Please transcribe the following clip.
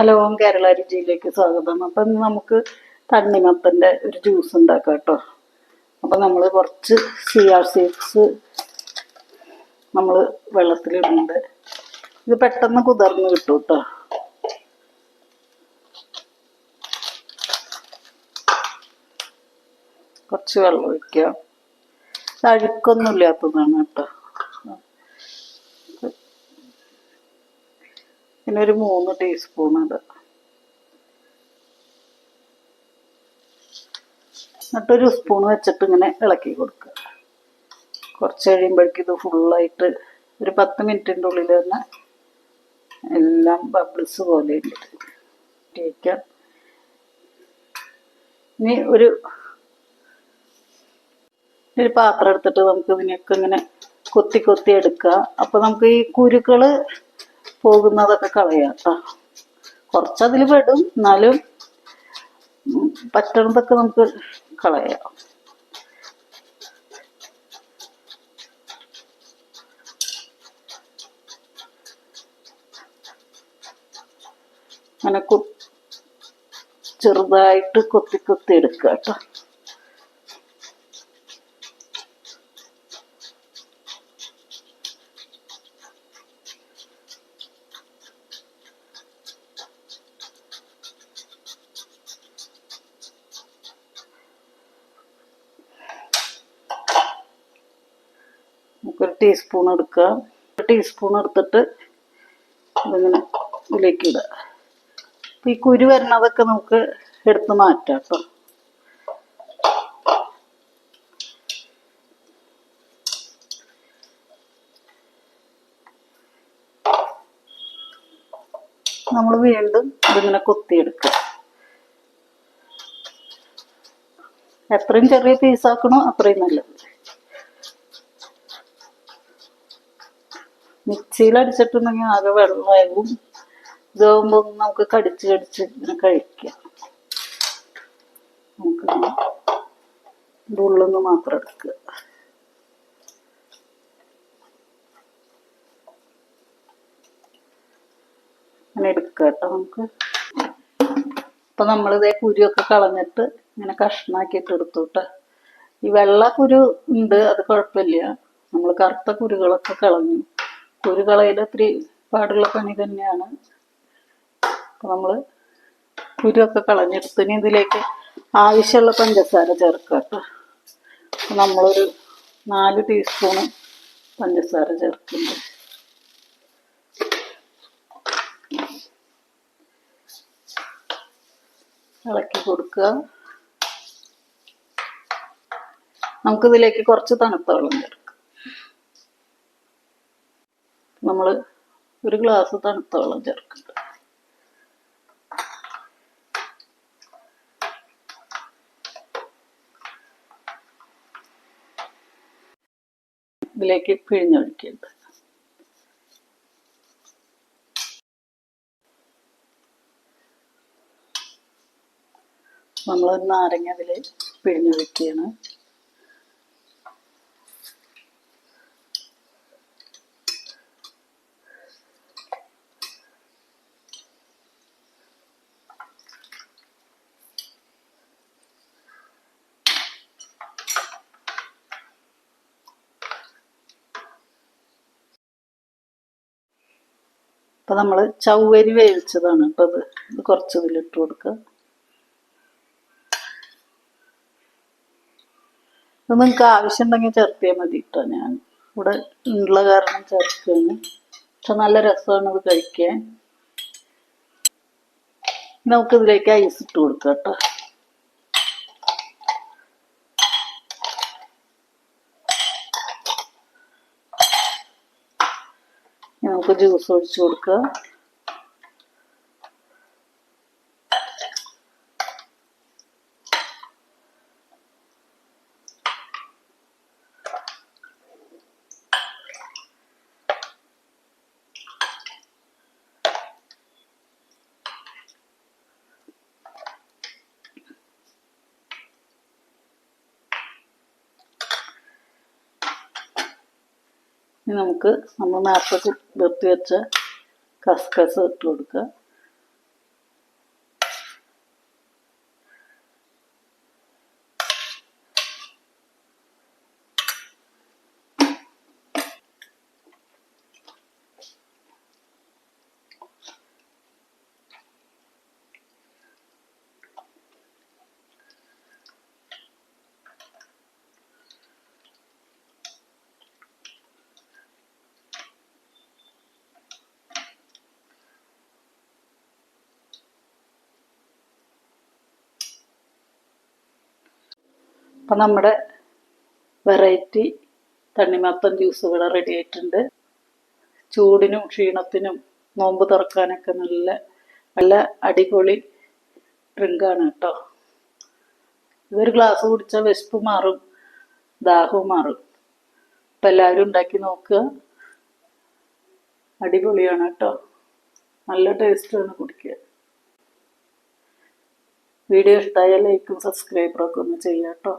Hello ഓം കേരള രുചിയിലേക്ക് സ്വാഗതം. അപ്പം നമുക്ക് തണ്ണിമത്തന്റെ ഒരു ജ്യൂസ് ഉണ്ടാക്കാം കേട്ടോ. അപ്പം നമ്മൾ കുറച്ച് സി ആർ സി എക്സ് നമ്മൾ വെള്ളത്തിലിടുന്നുണ്ട്. ഇത് പെട്ടെന്ന് കുതിർന്ന് കിട്ടും കേട്ടോ. കുറച്ച് വെള്ളം ഒഴിക്കാം. അഴുക്കൊന്നും ഇല്ലാത്തതാണ് കേട്ടോ. പിന്നെ ഒരു മൂന്ന് ടീസ്പൂൺ അത്. എന്നിട്ടൊരു സ്പൂൺ വെച്ചിട്ട് ഇങ്ങനെ ഇളക്കി കൊടുക്കുക. കുറച്ച് കഴിയുമ്പോഴേക്കും ഇത് ഫുള്ളായിട്ട് ഒരു പത്ത് മിനിറ്റിന്റെ ഉള്ളിൽ തന്നെ എല്ലാം ബബിൾസ് പോലെ ഇരിക്കാം ഇനി ഒരു ഒരു പാത്രം എടുത്തിട്ട് നമുക്ക് ഇതിനൊക്കെ ഇങ്ങനെ കൊത്തി കൊത്തി എടുക്കുക. അപ്പൊ നമുക്ക് ഈ കുരുക്കൾ പോകുന്നതൊക്കെ കളയാം കേട്ടോ. കുറച്ചതിൽ പെടും എന്നാലും പറ്റണതൊക്കെ നമുക്ക് കളയാം. അങ്ങനെ കു ചെറുതായിട്ട് കൊത്തി കൊത്തി എടുക്കുക കേട്ടോ. നമുക്കൊരു ടീസ്പൂൺ എടുക്കുക. ഒരു ടീസ്പൂൺ എടുത്തിട്ട് ഇതിങ്ങനെ ഇതിലേക്ക് ഇടുക. അപ്പം ഈ കുരു വരുന്നതൊക്കെ നമുക്ക് എടുത്ത് മാറ്റാം കേട്ടോ. നമ്മൾ വീണ്ടും ഇതിങ്ങനെ കൊത്തിയെടുക്കുക. എത്രയും ചെറിയ പീസാക്കണോ അത്രയും നല്ലത്. മിക്സിയിൽ അടിച്ചിട്ടുണ്ടെങ്കിൽ ആകെ വെള്ളമാകും ഇതാകുമ്പോൾ നമുക്ക് കടിച്ച് കടിച്ച് ഇങ്ങനെ കഴിക്കാം. നമുക്ക് ഉള്ളിൽ മാത്രം എടുക്കുക. അങ്ങനെ എടുക്കുക കേട്ടോ നമുക്ക്. അപ്പൊ നമ്മളിതേ കുരുവൊക്കെ കളഞ്ഞിട്ട് ഇങ്ങനെ കഷ്ണാക്കിയിട്ട് എടുത്തു ഈ വെള്ള കുരു ഉണ്ട് അത് കുഴപ്പമില്ല. നമ്മൾ കറുത്ത കുരുകളൊക്കെ കളഞ്ഞു. കുരു കളയിൽ ഒത്തിരി പാടുള്ള പണി തന്നെയാണ്. അപ്പം നമ്മൾ കുരുവൊക്കെ കളഞ്ഞെടുത്ത് ഇനി ഇതിലേക്ക് ആവശ്യമുള്ള പഞ്ചസാര ചേർക്കുക കേട്ടോ. നമ്മളൊരു നാല് ടീസ്പൂണ് പഞ്ചസാര ചേർക്കുന്നുണ്ട്. ഇളക്കി കൊടുക്കുക. നമുക്കിതിലേക്ക് കുറച്ച് തണുത്ത വെള്ളം ചേർക്കാം. നമ്മൾ ഒരു ഗ്ലാസ് തണുത്ത വെള്ളം ചേർക്കുന്നുണ്ട് ഇതിലേക്ക് പിഴിഞ്ഞൊഴിക്കുന്നുണ്ട് നമ്മൾ നാരങ്ങ അതിൽ പിഴിഞ്ഞൊഴിക്കുകയാണ്. അപ്പൊ നമ്മൾ ചവ്വരി വേവിച്ചതാണ്. കേട്ടോ അത് ഇത് കുറച്ച് ഇതിലിട്ട് കൊടുക്കുക. ഇത് നിങ്ങൾക്ക് ആവശ്യമുണ്ടെങ്കിൽ ചേർത്തിയാൽ മതി കേട്ടോ ഞാൻ. ഇവിടെ ഉള്ള കാരണം ചേർക്കുകയാണ്. പക്ഷെ നല്ല രസമാണ് ഇത് കഴിക്കാൻ. നമുക്കിതിലേക്ക് ഐസ് ഇട്ട് കൊടുക്കാം കേട്ടോ ഇനി നമുക്ക് ജ്യൂസ് ഒഴിച്ചു കൊടുക്കുക. ഇനി നമുക്ക് നമ്മൾ നേരത്തെ കുതിർത്തി വെച്ച കസ്കസ് ഇട്ട് കൊടുക്കുക. അപ്പം നമ്മുടെ വെറൈറ്റി തണ്ണിമത്തൻ ജ്യൂസ് റെഡി ആയിട്ടുണ്ട്. ചൂടിനും ക്ഷീണത്തിനും നോമ്പ് തുറക്കാനൊക്കെ നല്ല നല്ല അടിപൊളി ഡ്രിങ്കാണ് കേട്ടോ. ഇതൊരു ഗ്ലാസ് കുടിച്ചാൽ വിശപ്പ് മാറും ദാഹവും മാറും. അപ്പം എല്ലാവരും ഉണ്ടാക്കി നോക്കുക. അടിപൊളിയാണ് കേട്ടോ. നല്ല ടേസ്റ്റാണ് കുടിക്കുക. വീഡിയോ ഇഷ്ടമായ ലൈക്കും സബ്സ്ക്രൈബറൊക്കെ ഒന്ന് ചെയ്യാം കേട്ടോ.